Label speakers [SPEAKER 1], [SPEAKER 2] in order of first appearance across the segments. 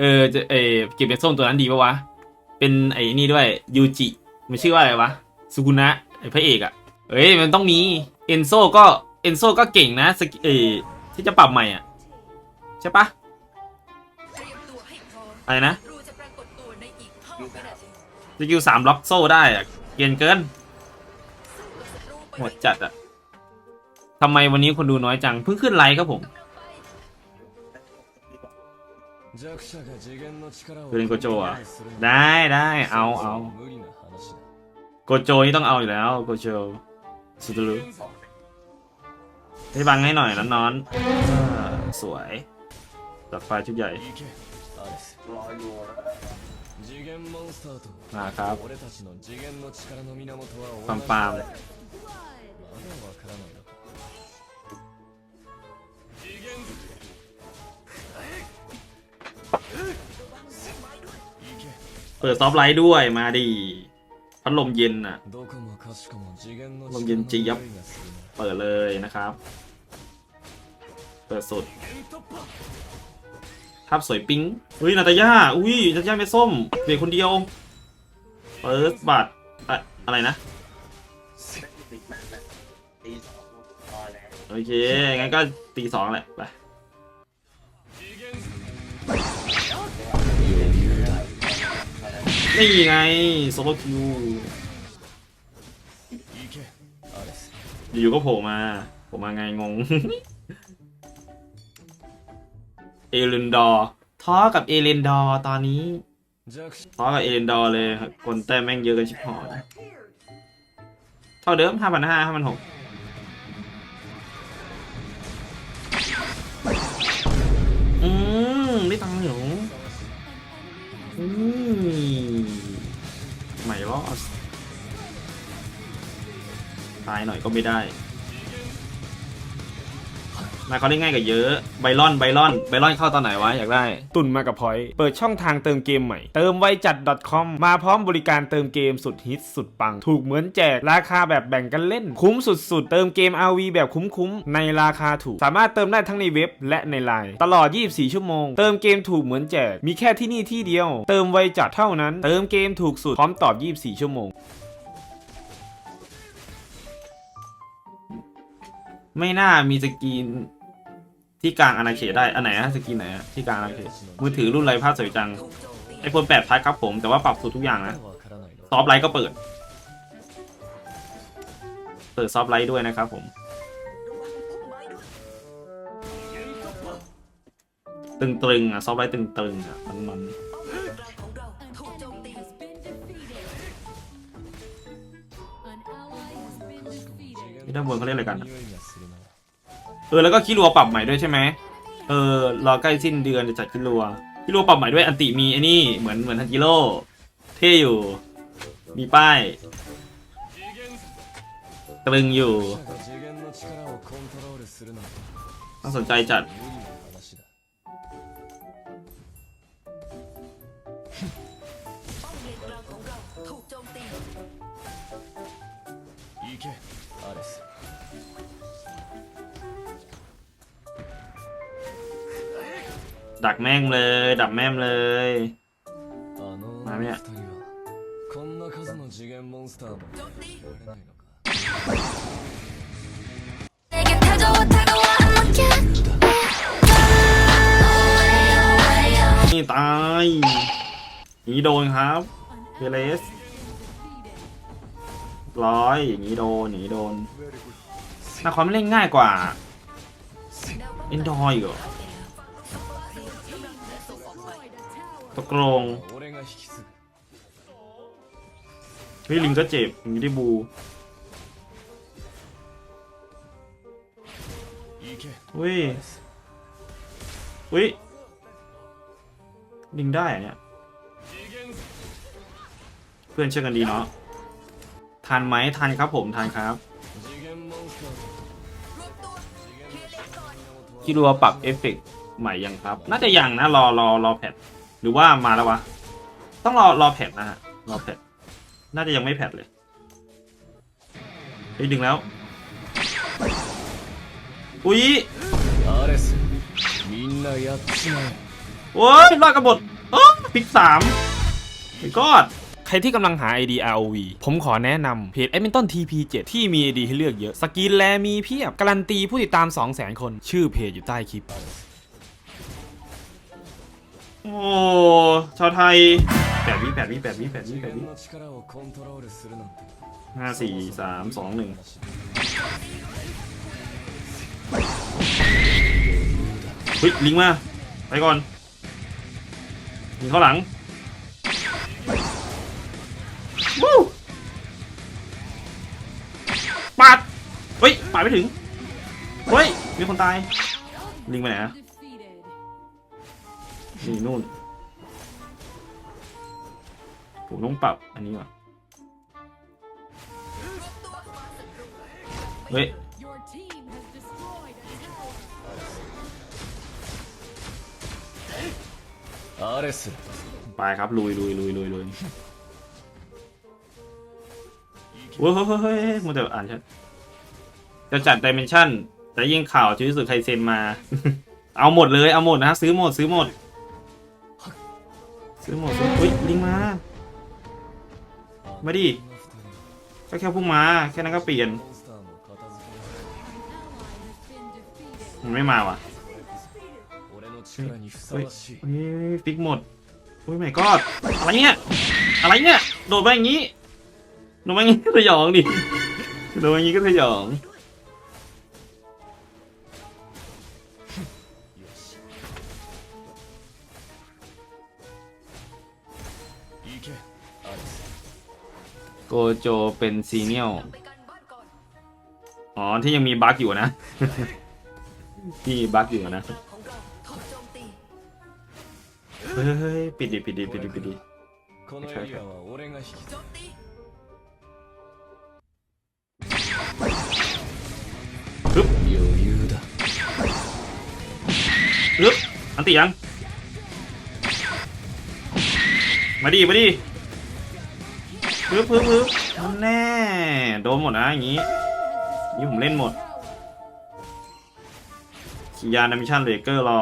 [SPEAKER 1] เออจะเออเก็บเป็นส้มตัวนั้นดีปะวะ เป็นไอ้นี่ด้วยยูจิมันชื่อว่าอะไรวะสุกุนะไอ้พระเอกอะเอ้ยมันต้องมีเอนโซก็เอนโซก็เก่งนะสกิเออที่จะปรับใหม่อะ ใช่ปะ
[SPEAKER 2] อะ
[SPEAKER 1] ไรนะ
[SPEAKER 2] จะกฏตัว
[SPEAKER 1] สกิลสามล็อกโซ่ได้อะเกรียนเกินหมดจัดอะทำไมวันนี้คนดูน้อยจัง เพิ่งขึ้นไลฟ์ครับผม
[SPEAKER 3] คืนโกโจอะ
[SPEAKER 1] ได้ได้เอาเอาโกโจนี่ต้องเอาอยู่แล้วโกโจสุดลุ้ให้บังให้หน่อยนอนนอนสวยดับไฟชุดใหญ่มาครับ
[SPEAKER 3] ปามปาม
[SPEAKER 1] เปิดซอฟไลท์ด้วยมาดิพัดลมเย็นอะ
[SPEAKER 3] ลมเย็นจียบ
[SPEAKER 1] เปิดเลยนะครับ เปิดสุดภาพสวยปิ้งอุ้ยนาตาย่าอุ้ยนาตาย่าไม่ส้มเด็กคนเดียวเปิดบัตรอะไรนะโอเคงั้นก็ตีสองแหละไป นี่ไงโซโลคิวอยู่ก็โผล่มาผมมาไงงง เอรินดอร์ท้อกับเอรินดอร์ตอนนี้ท้อกับเอรินดอร์เลยคนแต้แม่งเยอะกันชิบหอยเท่าเดิมห้าพันห้าห้าพันหกอืมไม่ตังค์เหรอ ตายหน่อยก็ไม่ได้นายเขาได้ง่ายกว่าเยอะ ไบรอนไบรอนไบรอนเข้าตอนไหนวะอยากได้ ตุนมากับพอย เปิดช่องทางเติมเกมใหม่ เติมไวจัด .com มาพร้อมบริการเติมเกมสุดฮิตสุดปัง ถูกเหมือนแจก ราคาแบบแบ่งกันเล่น คุ้มสุดๆ เติมเกม RV แบบคุ้มๆ ในราคาถูก สามารถเติมได้ทั้งในเว็บและในไลน์ตลอด 24 ชั่วโมง เติมเกมถูกเหมือนแจก มีแค่ที่นี่ที่เดียว เติมไวจัดเท่านั้น เติมเกมถูกสุดพร้อมตอบ 24 ชั่วโมง ไม่น่ามีสกินที่กลางอนาเขตได้ อันไหนฮะสกินไหนฮะที่กลางอนาเขตมือถือรุ่นไรภาพสวยจัง ไอโฟนแปดพัดครับผม แต่ว่าปรับสูตรทุกอย่างนะ ซอฟไลท์ก็เปิด เปิดซอฟไลท์ด้วยนะครับผม ตึงๆอะ ซอฟไลท์ตึงๆอะ มันๆด้านบนเขาเรียกอะไรกัน เออแล้วก็คิรัวปรับใหม่ด้วยใช่ไหมเออรอใกล้สิ้นเดือนจะจัดคิรัวคิรัวปรับใหม่ด้วยอันติมีไอ้นี่เหมือนเหมือนทันจิโร่เท่อยู่ มีป้ายตรึงอยู่
[SPEAKER 3] ต้
[SPEAKER 1] องสนใจจัด ดักแม่งเลย ดักแม่งเลย
[SPEAKER 2] มา
[SPEAKER 4] เนี่ย
[SPEAKER 1] นี่ตายอนี้โดนครับเบเลสร้อยอย่างนี้โดนอย่างนี้โดนนาคอมเล่นง่ายกว่าเอ็นดอยเหรอ ตกลงนี่ลิงก็เจ็บมีได้บูอุ้ยอุ้ยลิงได้เนี่ย เพื่อนเชื่อกันดีเนาะทานไหมทานครับผมทานครับคิดดูว่าปรับเอฟเฟกต์ ใหม่ยังครับ น่าจะยังนะรอรอรอแพทหรือว่ามาแล้ววะ ต้องรอรอแพทนะฮะรอแพทน่าจะยังไม่แพทเลยไปดึงแล้ว อุ้ยโอ้ยรอดกระบดเออปิกสามไอ้กอดใครที่กำลังหา ID ROV ผมขอแนะนำเพจ Edmonton TP7 ที่มี ID ให้เลือกเยอะ สกินแลมีเพียบ การันตีผู้ติดตาม 200,000 คน ชื่อเพจอยู่ใต้คลิป โอ้ชาวไทยแปดวิแปดวิแปดวิแปดวิแปดวิห้าสี่สามสองหนึ่งเฮ้ยลิงมา ไปก่อนลิงเข้าหลังวู้ปาดเฮ้ยปาดไม่ถึง เฮ้ย มีคนตาย ลิงไปไหนอะ นี่นู่นผมต้องปรับอันนี้ว่อเฮ้ย
[SPEAKER 5] อาร์
[SPEAKER 3] เอส
[SPEAKER 1] ไปครับลุยลุยลุยลุยลุยเฮ้ยเฮ้ยมันจะอ่านชัดจะจัดดิเมนชั่นแต่ยิ่งข่าวชีวิตสุดไคเซ็นมา เอาหมดเลยเอาหมดนะซื้อหมดซื้อหมด ซื้อหมดซื้ออุ้ยลิงมา มาดิก็แค่พุ่งมาแค่นั้นก็เปลี่ยน มันไม่มาว่ะเฮ้ยฟิกหมดอุ้ยไม่กอดอะไรเนี่ยอะไรเนี่ยโดดไปอย่างนี้โดดไปอย่างนี้ก็สยองดิโดดไปอย่างนี้ก็สยอง โกโจเป็นซีเนียล
[SPEAKER 2] อ๋
[SPEAKER 1] อ ที่ยังมีบั๊กอยู่นะ ที่บั๊กอยู่นะ
[SPEAKER 2] เฮ้
[SPEAKER 1] ย ปิดดิปิดดิปิดดิปิดดิฮึบฮึบอันตียัง มาดิมาดิ ปึ๊บปึ๊บปึ๊บนั่นแน่ โดนหมดนะอย่างงี้ นี่ผมเล่นหมดขี่ยานนามิชันเลเกอร์รอ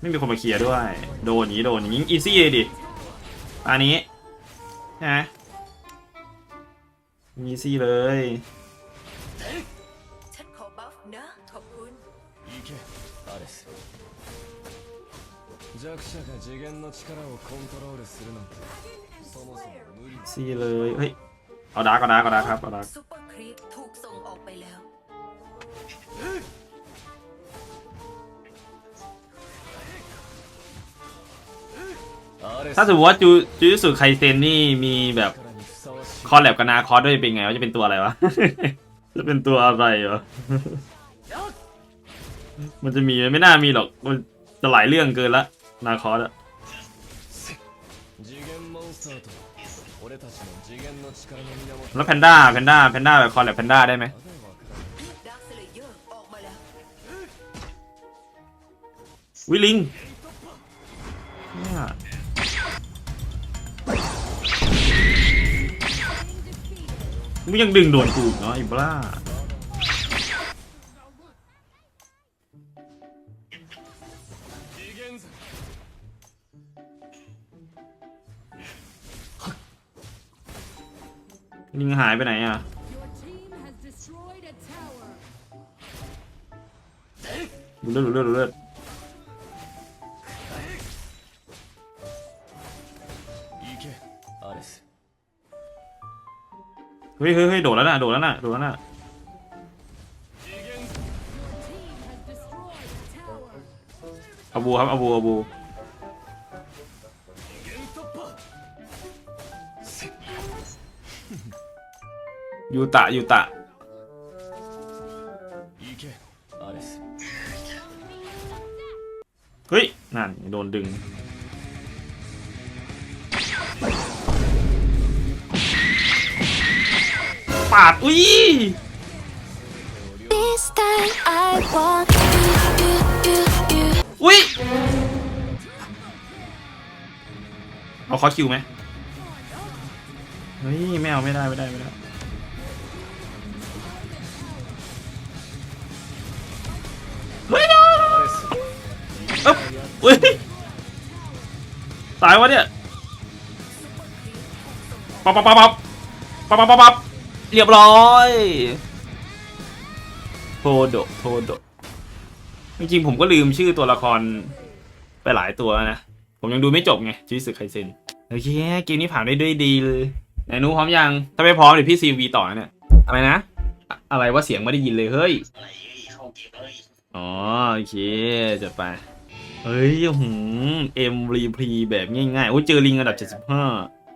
[SPEAKER 1] ไม่มีคนมาเคลียร์ด้วย โดนอย่างนี้โดนอย่างนี้อีซี่เลยดิ อันนี้ใช่ไหมอีซี่เลย
[SPEAKER 2] ฉันขอบัฟนะ ขอบคุณ
[SPEAKER 3] 行けアレス弱者が次元の力をコントロールするなんてそもそも無理
[SPEAKER 1] ซี่เลย เฮ้ย เอาดากเอาดากเอาดาครับ เอาดา
[SPEAKER 2] ถ้ว
[SPEAKER 1] ถ้าสมมติว่าจูจูสุไคเซนนี่มีแบบคอลแลบกับนาคอสด้วยเป็นไงว่าจะเป็นตัวอะไรวะ จะเป็นตัวอะไรวะ มันจะมีไหมไม่น่ามีหรอกมันจะหลายเรื่องเกินละนาคอสอะ แล้วแพนด้าแพนด้าแพนด้าแบบคอลแลบแพนด้าได้ไหม
[SPEAKER 2] วิลลิ
[SPEAKER 1] งมึงยังดึงโดนกูเนาะไอ้บ้า ลิงหายไปไหนอะ ดูเลือดดูเลือดดูเลือดเฮ้ยเฮ้ยโดดแล้วนะโดดแล้วนะโดดแล้วนะ
[SPEAKER 5] เอา
[SPEAKER 1] บูครับเอาบูอาบู ยูตะยูตะเฮ้ย นั่น โดนดึง ปาด อุ้ยอุ้ยเอาคอคิวไหมเฮ้ย ไม่เอา ไม่ได้ ไม่ได้ ไม่ได้ อุ้ยตายวะเนี่ยปับปับปับปับปับปับปับเรียบร้อยโทโดโทโดจริงๆผมก็ลืมชื่อตัวละครไปหลายตัวนะ ผมยังดูไม่จบไงชีสึไคเซนโอเคเกมนี้ผ่านได้ด้วยดีเลยไหนนูพร้อมยัง ถ้าไม่พร้อมเดี๋ยวพี่ซีวีต่อเนี่ยอะไรนะ อะไรว่าเสียงไม่ได้ยินเลยเฮ้ย
[SPEAKER 6] อ๋
[SPEAKER 1] อโอเคจะไป เฮ้ยหืมเอ็มรีพรีแบบง่ายๆโอ้ยเจอลิงอันดับ 75